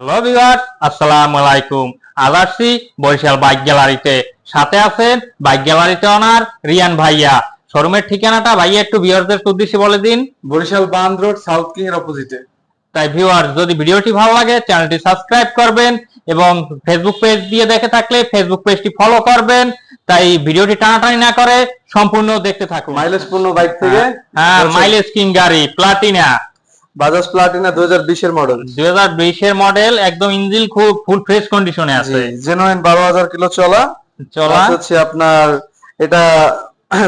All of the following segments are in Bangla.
হ্যালো ভিউয়ার আসসালামু আলাইকুম আজ আসছি বরিশাল বাইক গ্যালারিতে সাথে আছেন বাইক গ্যালারিতে ওনার রিয়ান ভাইয়া। শোরুমের ঠিকানাটা ভাইয়া একটু ভিউয়ারদের উদ্দেশ্যে বলে দিন। Barishal Bandh road south king এর অপোজিটে তাই ভিউয়ার যদি ভিডিওটি ভালো লাগে চ্যানেলটি সাবস্ক্রাইব করবেন এবং ফেসবুক পেজ দিয়ে দেখে থাকলে ফেসবুক পেজটি ফলো করবেন। তাই ভিডিওটি টানাটানি না করে সম্পূর্ণ দেখতে থাকুন। মাইলেজ পূর্ণ বাইক থেকে। হ্যাঁ মাইলেজ কিং গাড়ি প্লাটিনা বাজাজ প্লাটিনা দুই হাজার বিশের মডেল দুই হাজার বিশের মডেল একদম ইঞ্জিন খুব ফুল ফ্রেশ কন্ডিশনে আছে। জেনুইন বারো হাজার কিলো চলা। চলা। হচ্ছে আপনার এটা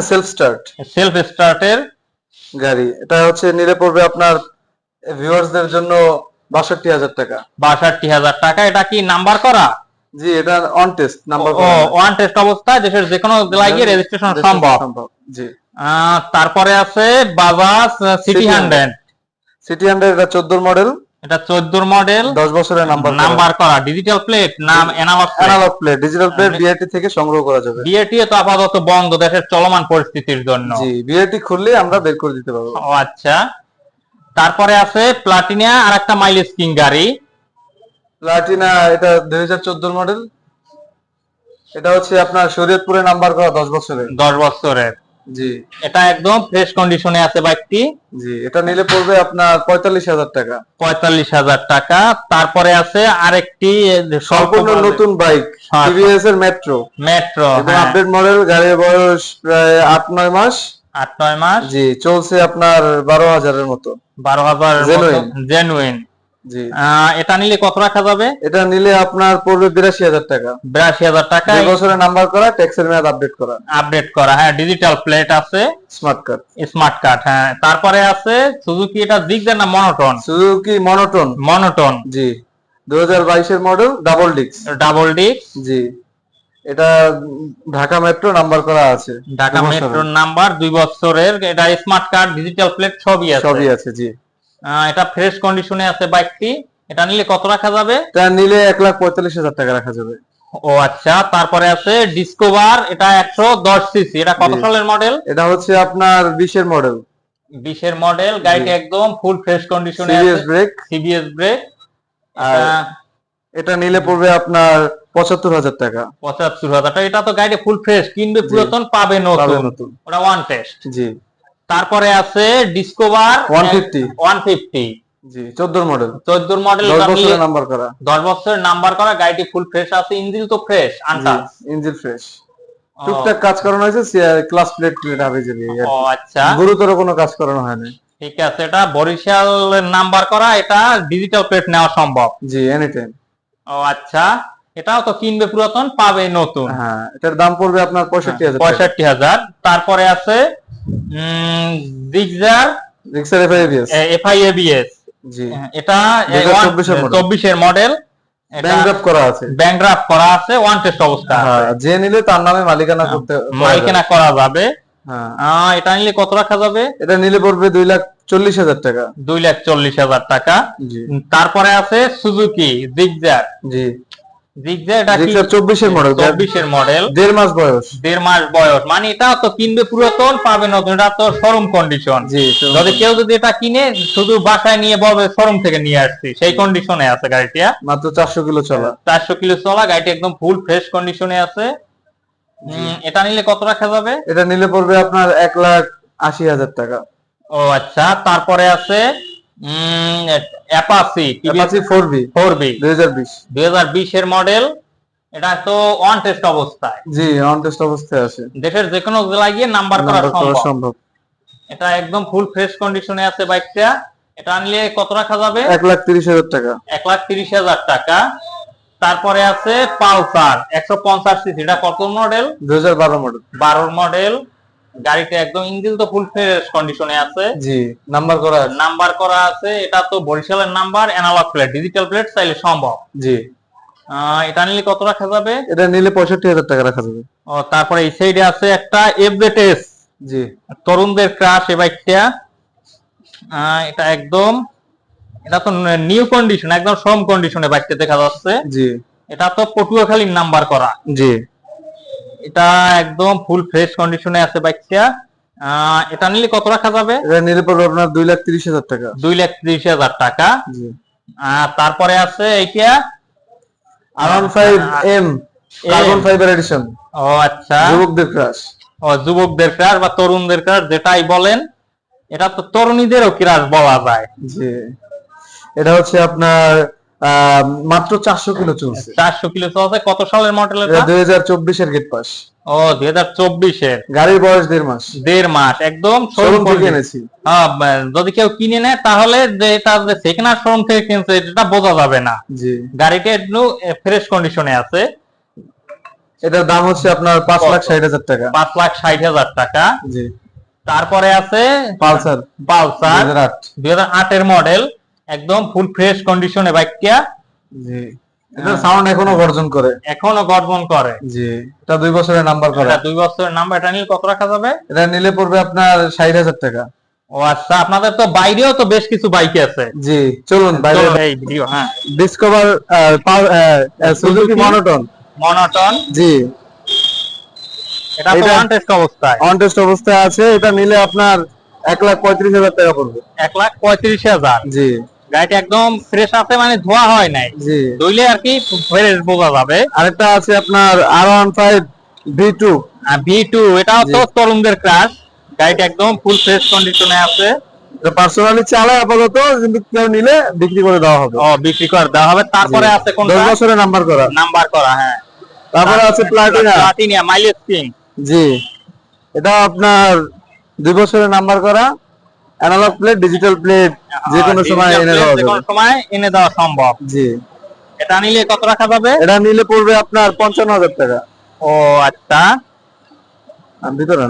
সেলফ স্টার্ট সেলফ স্টার্টের গাড়ি এটা হচ্ছে নিলে পড়বে আপনার ভিউয়ার্সদের জন্য বাষট্টি হাজার টাকা। বাষট্টি হাজার টাকা এটা কি নাম্বার করা? জি এটা অন টেস্ট নাম্বার ও ওয়ান টেস্ট অবস্থায় দেশের যে কোনো জেলায় গিয়ে রেজিস্ট্রেশন সম্ভব। জি। তারপরে আছে Bajaj CT hundred CT hundred এটা চোদ্দোর মডেল এটা চোদ্দোর মডেল দশ বছরের নাম্বার নাম্বার করা ডিজিটাল প্লেট নাম analog analog plate digital plate BRT থেকে সংগ্রহ করা যাবে। বিএটি তো আপাতত বন্ধ দেশের চলমান পরিস্থিতির জন্য। জি বিআরটি খুললে আমরা বের করে দিতে পারব। ও আচ্ছা। তারপরে আছে প্লাটিনা আর একটা মাইলেজ কিং গাড়ি। প্লাটিনা এটা দুই হাজার চোদ্দোর মডেল এটা হচ্ছে আপনার শরীয়তপুরে নাম্বার করা দশ বছরের। দশ বছরের। জি। এটা একদম ফ্রেশ কন্ডিশনে আছে বাইকটি। জি এটা নিলে পড়বে আপনার পঁয়তাল্লিশ হাজার টাকা। পঁয়তাল্লিশ হাজার টাকা। তারপরে আছে আরেকটি সম্পূর্ণ নতুন বাইক। টিভিএস এর মেট্রো মেট্রো আপডেট মডেল গাড়ির বয়স প্রায় আট নয় মাস। আট নয় মাস। জি চলছে আপনার বারো হাজারের মতো। বারো হাজার। জেনুইন এটা নিলে কত রাখা যাবে? এটা নিলে আপনার পড়বে বিরাশি হাজার টাকা। বিরাশি হাজার টাকা। বছরের নাম্বার করা ট্যাক্সের মেয়াদ আপডেট করা। আপডেট করা হ্যাঁ ডিজিটাল প্লেট আছে। স্মার্ট কার্ড স্মার্ট কার্ড হ্যাঁ। তারপরে আছে সুজুকি এটা দিগদার না মনোটন সুজুকি মনোটন মনোটন জি। দুই হাজার বাইশের মডেল ডাবল ডিক্স ডাবল ডিস্ক জি। এটা ঢাকা মেট্রো নাম্বার করা আছে। ঢাকা মেট্রোর নাম্বার দুই বছরের। এটা স্মার্ট কার্ড ডিজিটাল প্লেট সবই আছে। সবই আছে জি। এটা ফ্রেশ কন্ডিশনে আছে বাইকটি এটা নিলে কত রাখা যাবে? এটা নিলে এক লাখ পঁয়তাল্লিশ হাজার টাকা রাখা যাবে। ও আচ্ছা তারপরে আছে ডিসকোভার এটা একশো দশ সিসি এটা কত সালের মডেল এটা হচ্ছে আপনার বিশের মডেল বিশের মডেল গাড়িটা একদম ফুল ফ্রেশ কন্ডিশনে আছে। ব্রেক সিবিএস ব্রেক আর এটা নিলে পড়বে আপনার পঁচাত্তর হাজার টাকা। পঁচাত্তর হাজার টাকা। এটা তো গাড়ি ফুল ফ্রেশ কিনবে। পুরাতন পাবে নতুন। ওটা ওয়ান টেস্ট জি। তারপরে আছে ডিসকোভার 150 ওয়ান ফিফটি জি চোদ্দোর মডেল চোদ্দোর মডেল দশ বছরের নাম্বার করা। দশ বছরের নাম্বার করা গাড়িটি ফুল ফ্রেশ আছে ইঞ্জিন তো ফ্রেশ আনটাচ ইঞ্জিন ফ্রেশ টুকটাক কাজ করানো হয়েছে ক্লাস প্লেট প্লেট হবে যে ও আচ্ছা। গুরুতর কোনো কাজ করানো হয়নি ঠিক আছে এটা বরিশালের নাম্বার করা এটা ডিজিটাল প্লেট নেওয়া সম্ভব। জি এনি টাইম ও আচ্ছা। এটাও তো কিনবে পুরাতন পাবে নতুন। হ্যাঁ এটার দাম পড়বে আপনার পঁয়ষট্টি হাজার পঁয়ষট্টি হাজার। তারপরে আছে দিগজার রিক্সার এফআইবিএস এফআই এবিএস জি। এটা 2024 এর মডেল ব্যাংক করা আছে। ব্যাংক করা আছে ওয়ান টেস্ট অবস্থা হ্যাঁ যে নিলে তার নামে মালিকানা করতে মালিকানা করা যাবে। হ্যাঁ। এটা নিলে কত রাখা যাবে? এটা নিলে পড়বে দুই লাখ চল্লিশ হাজার টাকা। দুই লাখ চল্লিশ হাজার টাকা। তারপরে আছে সুজুকি জিগজার জি। কি? চব্বিশের মডেল মডেল দেড় মাস বয়স। দেড় মাস বয়স। মানে এটা তো কিনবে পুরাতন পাবে নতুন। এটা তো শোরুম কন্ডিশন যদি কেউ যদি এটা কিনে শুধু বাসায় নিয়ে বলবে শোরুম থেকে নিয়ে আসছি। সেই কন্ডিশনে আছে গাড়িটা মাত্র চারশো কিলো চলা। চারশো কিলো চলা গাড়িটা একদম ফুল ফ্রেশ কন্ডিশনে আছে। এটা নিলে কত রাখা যাবে? এটা নিলে পড়বে আপনার এক লাখ আশি হাজার টাকা। ও আচ্ছা তারপরে আছে Apache Apache four B four B দুই হাজার বিশ। দুই মডেল এটা তো অন টেস্ট অবস্থায়। জি অন টেস্ট অবস্থায় আছে। দেশের যে কোনো জেলায় গিয়ে নাম্বার করা সম্ভব। এটা একদম ফুল ফ্রেশ কন্ডিশনে আছে বাইকটা। এটা নিলে কত রাখা যাবে? এক লাখ তিরিশ হাজার টাকা। এক লাখ তিরিশ হাজার টাকা। তারপরে আছে পালসার একশো পঞ্চাশ সিসি। এটা কত মডেল দুই হাজার বারো মডেল বারোর মডেল গাড়িটা একদম ইঞ্জিন তো ফুল ফ্রেশ কন্ডিশনে আছে। জি নাম্বার করা আছে। নাম্বার করা আছে এটা তো বরিশালের number analog plate digital plate চাইলে সম্ভব। জি। এটা নিলে কত রাখা যাবে? এটা নিলে পঁয়ষট্টি হাজার টাকা রাখা যাবে। ও তারপরে এই সাইডে আছে একটা এফজেটেস জি। তরুণদের ক্রাশ এই বাইকটা এটা একদম এটা তো নিউ কন্ডিশন একদম শ্রম কন্ডিশনে বাইকটা দেখা যাচ্ছে। জি। এটা তো পটুয়াখালীর নাম্বার করা। জি। এটা একদম ফুল ফ্রেশ কন্ডিশনে আছে বাইকটা এটা নিলে কত রাখা যাবে? এটা নিলে পড়বে আপনার দুই লাখ তিরিশ হাজার টাকা। দুই লাখ ত্রিশ হাজার টাকা। জি। আর তারপরে আছে এইটা R one five M carbon fibre edition ও আচ্ছা। যুবকদের ক্রাশ ও যুবকদের ক্রাশ বা তরুণদের ক্রাশ যেটাই বলেন এটা তো তরুণীদেরও ক্রাশ বলা যায়। জি। এটা হচ্ছে আপনার মাত্র চারশো কিলো চলছে। চারশো কিলো চলছে। কত সালের মডেল দুই হাজার চব্বিশের গেট পাস ও দুই হাজার চব্বিশের। গাড়ির বয়স দেড় মাস। দেড় মাস একদম শোরুম থেকে এনেছি। হ্যাঁ, যদি কেউ কিনে নেয় তাহলে যে এটা যে সেকেন্ড হ্যান্ড শোরুম থেকে কিনছে এটা বোঝা যাবে না। জি। গাড়িটা একটু ফ্রেশ কন্ডিশনে আছে। এটার দাম হচ্ছে আপনার পাঁচ লাখ ষাট হাজার টাকা। পাঁচ লাখ ষাট হাজার টাকা। জি। তারপরে আছে পালসার। দুই পালসার হাজার আট। দুই হাজার আটের মডেল একদম ফুল ফ্রেশ কন্ডিশনে বাইকটা জি। এটা সাউন্ড এখনও গর্জন করে। এখনও গর্জন করে। জি। এটা দুই বছরের নাম্বার করা। এটা দুই বছরের নাম্বার এটা নিলে কত রাখা যাবে? এটা নিলে পড়বে আপনার ষাট হাজার টাকা। ও আচ্ছা আপনাদের তো বাইরেও তো বেশ কিছু বাইক আছে। জি চলুন বাইরে। এই ভিডিও হ্যাঁ। ডিসকভার সুজুকি মনোটন মনোটন জি। এটা তো ওয়ান টেস্ট অবস্থায়। অন টেস্ট অবস্থায় আছে। এটা নিলে আপনার এক লাখ পঁয়ত্রিশ হাজার টাকা পড়বে। এক লাখ পঁয়ত্রিশ হাজার। জি। গাড়িটা একদম ফ্রেশ আছে মানে ধোয়া হয় নাই। ধুইলে আর কি ফ্রেশ বোঝা যাবে। আরেকটা আছে আপনার R one five V two V two এটাও তো তরুণদের ক্রাশ গাড়িটা একদম ফুল ফ্রেশ কন্ডিশনে আছে। পার্সোনালি চালায় আপাতত কিন্তু কেউ নিলে বিক্রি করে দেওয়া হবে। ও বিক্রি করে দেওয়া হবে। তারপরে আছে কোনটা? দশ বছরের নাম্বার করা। নাম্বার করা হ্যাঁ। তারপরে আছে প্লাটিনা প্লাটিনিয়া মাইলেজ কিং জি। এটা আপনার দুই বছরের নাম্বার করা। অ্যানালগ প্লেট ডিজিটাল প্লেট যে কোনো সময় এনে দেওয়া যাবে। সময় এনে দেওয়া সম্ভব। জি। এটা নিলে কত রাখা যাবে এটা নিলে পড়বে আপনার পঞ্চান্ন হাজার টাকা। ও আচ্ছা। ভিতরে।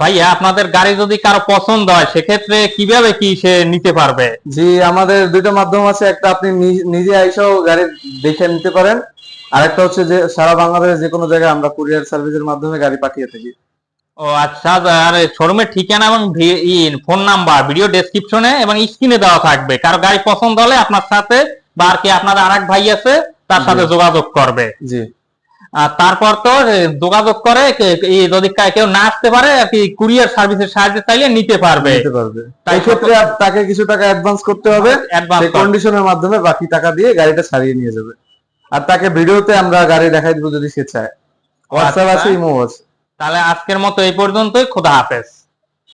ভাইয়া আপনাদের গাড়ি যদি কারও পছন্দ হয় সেক্ষেত্রে কীভাবে কি সে নিতে পারবে? জি আমাদের দুইটা মাধ্যম আছে। একটা আপনি নিজে আইসাও গাড়ি দেখে নিতে পারেন। আর একটা হচ্ছে যে সারা বাংলাদেশে যে কোনো জায়গায় আমরা কুরিয়ার সার্ভিসের মাধ্যমে গাড়ি পাঠিয়ে থাকি। ও আচ্ছা আর শোরুমের ঠিকানা এবং ফোন নাম্বার ভিডিও ডেসক্রিপশনে এবং স্ক্রিনে দেওয়া থাকবে। কারও গাড়ি পছন্দ হলে আপনার সাথে বা আর কি আপনার আরেক ভাই আছে তার সাথে যোগাযোগ করবে। জি। আর তারপর তো যোগাযোগ করে যদি কেউ না আসতে পারে আর কি কুরিয়ার সার্ভিসের সাহায্যে চাইলে নিতে পারবে। নিতে পারবে। তাই ক্ষেত্রে তাকে কিছু টাকা অ্যাডভান্স করতে হবে। কন্ডিশনের মাধ্যমে বাকি টাকা দিয়ে গাড়িটা ছাড়িয়ে নিয়ে যাবে। আর তাকে ভিডিওতে আমরা গাড়ি দেখাই দিব যদি সে চায়। হোয়াটসঅ্যাপ আচ্ছা। আছে ইমো আছে। তাহলে আজকের মতো এই পর্যন্তই খোদা হাফেজ।